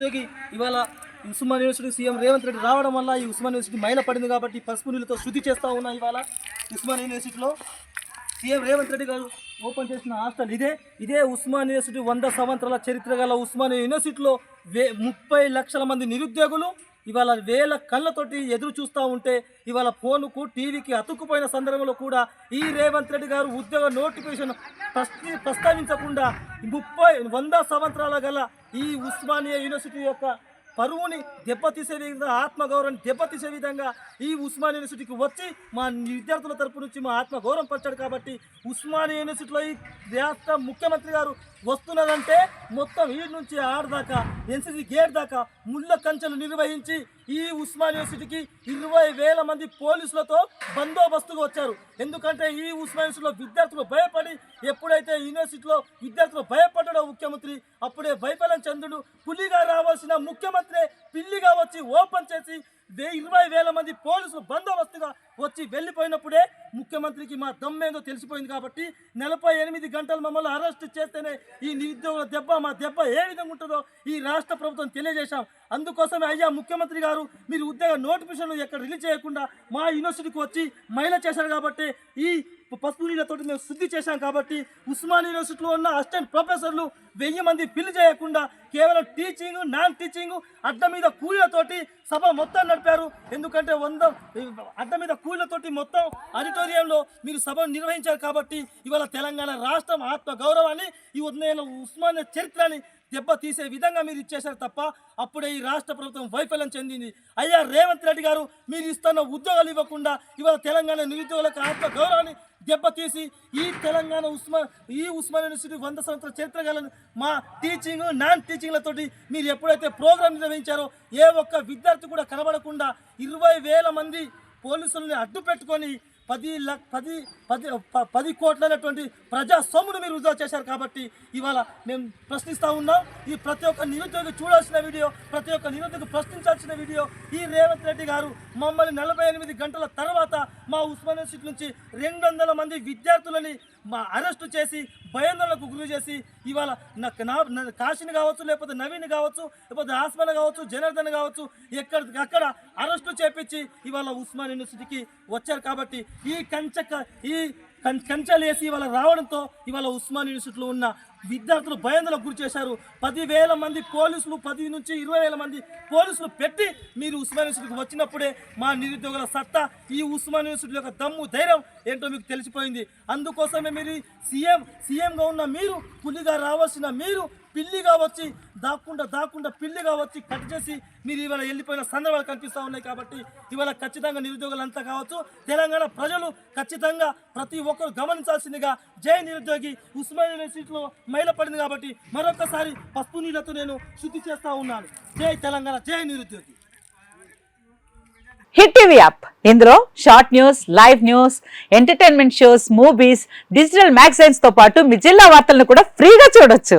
ఉద్యోగి. ఇవాళ Osman university CM Revanth Reddy రావడం వల్ల ఈ ఉస్మాన్ యూనివర్సిటీ మైల పడింది కాబట్టి పసుపు నీళ్ళతో శుద్ధి చేస్తూ ఉన్నా ఇవాళ ఉస్మాన్ యూనివర్సిటీలో. సీఎం రేవంత్ రెడ్డి గారు ఓపెన్ చేసిన హాస్టల్ ఇదే. ఇదే ఉస్మాన్ యూనివర్సిటీ వంద సంవత్సరాల చరిత్ర గల ఉస్మాన్ యూనివర్సిటీలో వే ముప్పై లక్షల మంది నిరుద్యోగులు ఇవాళ వేల కళ్ళతోటి ఎదురు చూస్తూ ఉంటే ఇవాళ ఫోనుకు టీవీకి అతుక్కుపోయిన సందర్భంలో కూడా ఈ రేవంత్ రెడ్డి గారు ఉద్యోగ నోటిఫికేషన్ ప్రశ్ని ప్రస్తావించకుండా ముప్పై వంద సంవత్సరాల గల ఈ ఉస్మానియా యూనివర్సిటీ యొక్క పరువుని దెబ్బతీసే విధంగా ఆత్మగౌరవాన్ని దెబ్బతీసే విధంగా ఈ ఉస్మాన్ యూనివర్సిటీకి వచ్చి మా విద్యార్థుల తరపు నుంచి మా ఆత్మగౌరవం పరిచాడు కాబట్టి ఉస్మాన్ యూనివర్సిటీలో ఈ రాష్ట్ర ముఖ్యమంత్రి గారు వస్తున్నదంటే మొత్తం ఈ నుంచి ఆడదాకా ఎన్సీసీ గేట్ దాకా ముళ్ళ కంచెలు నిర్వహించి ఈ ఉస్మాన్ యూనివర్సిటీకి ఇరవై వేల మంది పోలీసులతో బందోబస్తుగా వచ్చారు. ఎందుకంటే ఈ ఉస్మాన్ యూనివర్సిటీలో విద్యార్థులు భయపడి ఎప్పుడైతే యూనివర్సిటీలో విద్యార్థులు భయపడ్డాడో ముఖ్యమంత్రి అప్పుడే వైఫల్యం చంద్రుడు పులిగా రావాల్సిన ముఖ్యమంత్రి పిల్లిగా వచ్చి ఓపెన్ చేసి ఇరవై వేల మంది పోలీసులు బందోబస్తుగా వచ్చి వెళ్ళిపోయినప్పుడే ముఖ్యమంత్రికి మా దమ్మేందో తెలిసిపోయింది కాబట్టి నలభై ఎనిమిది గంటలు మమ్మల్ని అరెస్ట్ చేస్తేనే ఈ నిరుద్యోగుల దెబ్బ మా దెబ్బ ఏ విధంగా ఉంటుందో ఈ రాష్ట్ర ప్రభుత్వం తెలియజేశాం. అందుకోసమే అయ్యా ముఖ్యమంత్రి గారు మీరు ఉద్యోగ నోటిఫికేషన్ ఎక్కడ రిలీజ్ చేయకుండా మా యూనివర్సిటీకి వచ్చి మహిళ చేశారు కాబట్టి ఈ పసుపు నీళ్ళతోటి మేము శుద్ధి చేశాం కాబట్టి ఉస్మాన్ యూనివర్సిటీలో ఉన్న అసిస్టెంట్ ప్రొఫెసర్లు వెయ్యి మంది ఫిల్ చేయకుండా కేవలం టీచింగ్ నాన్ టీచింగ్ అడ్డ మీద కూలీలతోటి సభ మొత్తం నడిపారు. ఎందుకంటే వంద అడ్డ మీద కూలీలతోటి మొత్తం ఆడిటోరియంలో మీరు సభను నిర్వహించారు కాబట్టి ఇవాళ తెలంగాణ రాష్ట్రం ఆత్మ గౌరవాన్ని ఈ ఉదయం ఉస్మానియా చరిత్రని దెబ్బ తీసే విధంగా మీరు ఇచ్చేశారు తప్ప అప్పుడే ఈ రాష్ట్ర ప్రభుత్వం వైఫల్యం చెందింది. అయ్యా రేవంత్ రెడ్డి గారు మీరు ఇస్తున్న ఉద్యోగాలు ఇవ్వకుండా ఇవాళ తెలంగాణ నిరుద్యోగులకు ఆత్మ గౌరవాన్ని దెబ్బతీసి ఈ తెలంగాణ ఉస్మా ఈ ఉస్మాన్ యూనివర్సిటీ వంద సంవత్సరాల చరిత్ర గల మా టీచింగ్ నాన్ టీచింగ్లతోటి మీరు ఎప్పుడైతే ప్రోగ్రాం నిర్వహించారో ఏ ఒక్క విద్యార్థి కూడా కనబడకుండా ఇరవై వేల మంది పోలీసుల్ని అడ్డు పెట్టుకొని పది లక్ పది పది పది కోట్లైనటువంటి ప్రజా సొమ్మును మీరు వృధా చేశారు కాబట్టి ఇవాళ మేము ప్రశ్నిస్తూ ఉన్నాం. ఈ ప్రతి ఒక్క నిరుద్యోగి చూడాల్సిన వీడియో ప్రతి ఒక్క నిరుద్యోగి ప్రశ్నించాల్సిన వీడియో ఈ రేవంత్ రెడ్డి గారు మమ్మల్ని నలభై ఎనిమిది గంటల తర్వాత మా ఉస్మాన్ సిటీ నుంచి రెండు వందల మంది విద్యార్థులని మా అరెస్టు చేసి భయాందోళనకు గురి చేసి ఇవాళ నాకు నా కాశీని కావచ్చు లేకపోతే నవీన్ కావచ్చు లేకపోతే ఆస్మాన్ కావచ్చు జనార్దన్ కావచ్చు ఎక్కడ అక్కడ అరెస్టు చేపించి ఇవాళ ఉస్మాన్ యూనివర్సిటీకి వచ్చారు కాబట్టి ఈ కంచక ఈ కంచెలు వేసి ఇవాళ రావడంతో ఇవాళ ఉస్మాన్ యూనివర్సిటీలో ఉన్న విద్యార్థులు భయందలకు గురి చేశారు. పదివేల మంది పోలీసులు పది నుంచి ఇరవై వేల మంది పోలీసులు పెట్టి మీరు ఉస్మాన్ యూనివర్సిటీకి వచ్చినప్పుడే మా నిరుద్యోగుల సత్తా ఈ ఉస్మాన్ యూనివర్సిటీ యొక్క దమ్ము ధైర్యం ఏంటో మీకు తెలిసిపోయింది. అందుకోసమే మీరు సీఎం సీఎంగా ఉన్న మీరు పులిగా రావాల్సిన మీరు పిల్లిగా వచ్చి దాక్కుండా దాక్కుండా పిల్లిగా వచ్చి కట్ చేసి మీరు ఇవాళ వెళ్ళిపోయిన సందర్భాలు కనిపిస్తూ ఉన్నాయి కాబట్టి ఇవాళ ఖచ్చితంగా నిరుద్యోగులంతా కావచ్చు తెలంగాణ ప్రజలు ఖచ్చితంగా ప్రతి ఒక్కరు గమనించాల్సిందిగా జై నిరుద్యోగి ఉస్మాన్ యూనివర్సిటీలో మైల పడింది కాబట్టి మరొకసారి పసుపు నీళ్ళతో నేను శుద్ధి చేస్తూ ఉన్నాను. జై తెలంగాణ జై నిరుద్యోగి. Hit TV app. ఇందులో short news live news entertainment shows movies digital మ్యాగజైన్స్తో పాటు మీ జిల్లా వార్తలను కూడా ఫ్రీగా చూడొచ్చు.